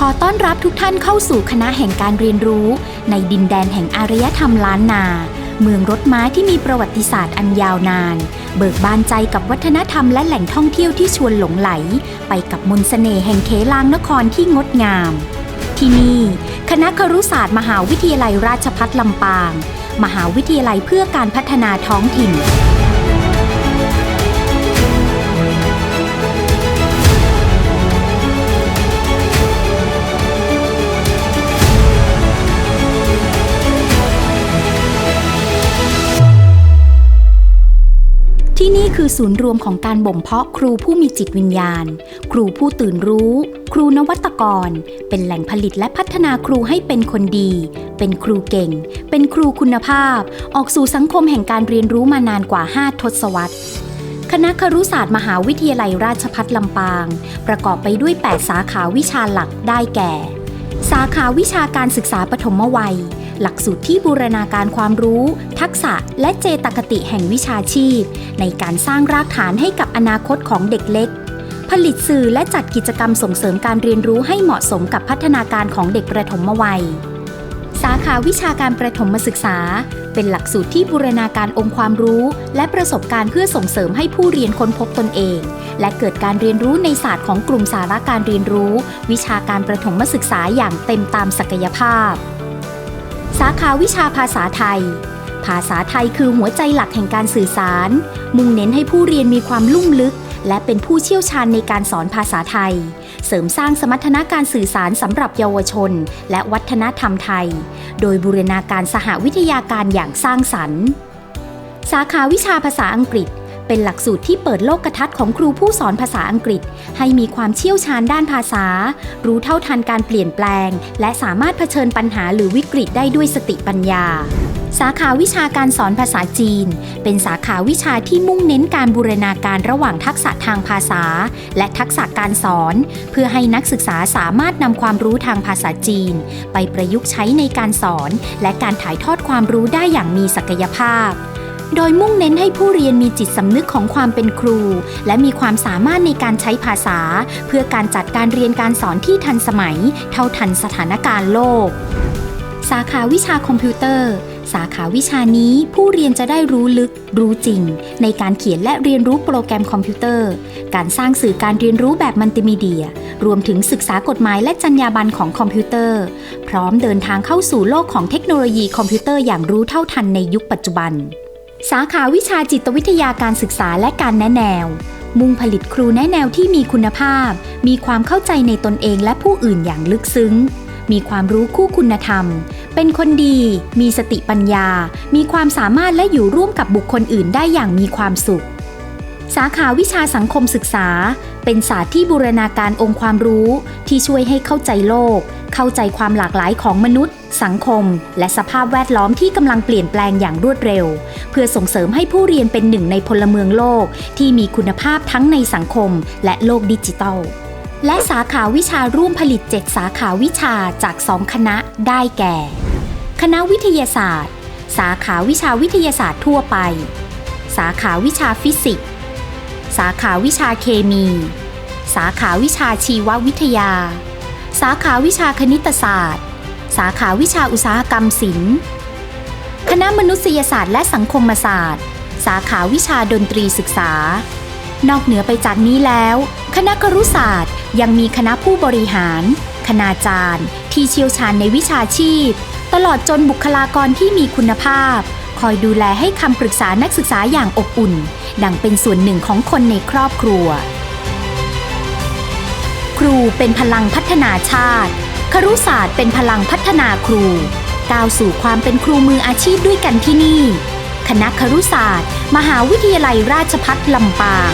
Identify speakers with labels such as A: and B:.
A: ขอต้อนรับทุกท่านเข้าสู่คณะแห่งการเรียนรู้ ในดินแดนแห่งอารยธรรมล้านนา เมืองรถม้าที่มีประวัติศาสตร์อันยาวนาน เบิกบานใจกับวัฒนธรรมและแหล่งท่องเที่ยวที่ชวนหลงไหล ไปกับมนต์เสน่ห์แห่งเขลางนครที่งดงาม ที่นี่ คณะครุศาสตร์มหาวิทยาลัยราชภัฏลำปาง มหาวิทยาลัยเพื่อการพัฒนาท้องถิ่น คือศูนย์รวมของการบ่มเพาะครูผู้มีจิตวิญญาณ ครูผู้ตื่นรู้ ครูนวัตกร เป็นแหล่งผลิตและพัฒนาครูให้เป็นคนดี เป็นครูเก่ง เป็นครูคุณภาพ ออกสู่สังคมแห่งการเรียนรู้มานานกว่า 5 ทศวรรษคณะครุศาสตร์มหาวิทยาลัยราชภัฏลำปาง ประกอบไปด้วย 8 สาขาวิชาหลักได้แก่ สาขาวิชาการศึกษาปฐมวัย หลักสูตรที่บูรณาการความรู้ ทักษะและเจตคติแห่งวิชาชีพ ในการสร้างรากฐานให้กับอนาคตของเด็กเล็ก ผลิตสื่อและจัดกิจกรรมส่งเสริมการเรียนรู้ให้เหมาะสมกับพัฒนาการของเด็กประถมวัย สาขาวิชาการประถมศึกษา เป็นหลักสูตรที่บูรณาการองค์ความรู้ และประสบการณ์เพื่อส่งเสริมให้ผู้เรียนค้นพบตนเอง และเกิดการเรียนรู้ในศาสตร์ของกลุ่มสาระการเรียนรู้ วิชาการประถมศึกษาอย่างเต็มตามศักยภาพ สาขาวิชาภาษาไทย ภาษาไทยคือหัวใจหลักแห่งการสื่อสาร มุ่งเน้นให้ผู้เรียนมีความลุ่มลึก และเป็นผู้เชี่ยวชาญในการสอนภาษาไทย เสริมสร้างสมรรถนะการสื่อสารสำหรับเยาวชน และวัฒนธรรมไทย โดยบูรณาการสหวิทยาการอย่างสร้างสรรค์ สาขาวิชาภาษาอังกฤษ เป็นหลักสูตรที่เปิดโลกกทัศน์ของครูผู้สอนภาษาอังกฤษ ให้มีความเชี่ยวชาญด้านภาษา รู้เท่าทันการเปลี่ยนแปลง และสามารถเผชิญปัญหาหรือวิกฤตได้ด้วยสติปัญญา สาขาวิชาการสอนภาษาจีน เป็นสาขาวิชาที่มุ่งเน้นการบูรณาการระหว่างทักษะทางภาษา และทักษะการสอน เพื่อให้นักศึกษาสามารถนำความรู้ทางภาษาจีน ไปประยุกต์ใช้ในการสอน และการถ่ายทอดความรู้ได้อย่างมีศักยภาพ โดยมุ่งเน้นให้ผู้เรียนมีจิตสำนึกของความเป็นครู และมีความสามารถในการใช้ภาษา เพื่อการจัดการเรียนการสอนที่ทันสมัย เท่าทันสถานการณ์โลก สาขาวิชาคอมพิวเตอร์ สาขาวิชานี้ผู้เรียนจะได้รู้ลึก รู้จริง ในการเขียนและเรียนรู้โปรแกรมคอมพิวเตอร์ การสร้างสื่อการเรียนรู้แบบมัลติมีเดีย รวมถึงศึกษากฎหมายและจรรยาบรรณของคอมพิวเตอร์ พร้อมเดินทางเข้าสู่โลกของเทคโนโลยีคอมพิวเตอร์อย่างรู้เท่าทันในยุคปัจจุบัน สาขาวิชาจิตวิทยาการศึกษาและการแนะแนว มุ่งผลิตครูแนะแนวที่มีคุณภาพ มีความเข้าใจในตนเองและผู้อื่นอย่างลึกซึ้ง มีความรู้คู่คุณธรรม เป็นคนดี มีสติปัญญา มีความสามารถและอยู่ร่วมกับบุคคลอื่นได้อย่างมีความสุข สาขาวิชาสังคมศึกษา เป็นศาสตร์ที่บูรณาการองค์ความรู้ ที่ช่วยให้เข้าใจโลก เข้าใจความหลากหลายของมนุษย์ สังคม และสภาพแวดล้อมที่กำลังเปลี่ยนแปลงอย่างรวดเร็ว เพื่อส่งเสริมให้ผู้เรียนเป็นหนึ่งในพลเมืองโลก ที่มีคุณภาพทั้งในสังคม และโลกดิจิทัล และสาขาวิชาร่วมผลิต 7 สาขาวิชาจาก 2 คณะได้แก่ คณะวิทยาศาสตร์ สาขาวิชาวิทยาศาสตร์ทั่วไป สาขาวิชาฟิสิกส์ สาขาวิชาเคมี สาขาวิชาชีววิทยา สาขาวิชาคณิตศาสตร์ สาขาวิชาอุตสาหกรรมศิลป์ คณะมนุษยศาสตร์และสังคมศาสตร์ สาขาวิชาดนตรีศึกษา นอกเหนือไปจากนี้แล้ว คณะครุศาสตร์ยังมีคณะผู้บริหาร คณาจารย์ ที่เชี่ยวชาญในวิชาชีพ ตลอดจนบุคลากรที่มีคุณภาพ คอยดูแลให้คำปรึกษานักศึกษาอย่างอบอุ่น ดังเป็นส่วนหนึ่งของคนในครอบครัว ครูเป็นพลังพัฒนาชาติ ครุศาสตร์เป็นพลังพัฒนาครูก้าวสู่ความเป็นครูมืออาชีพด้วยกันที่นี่ คณะครุศาสตร์ มหาวิทยาลัยราชพัฒลำปาง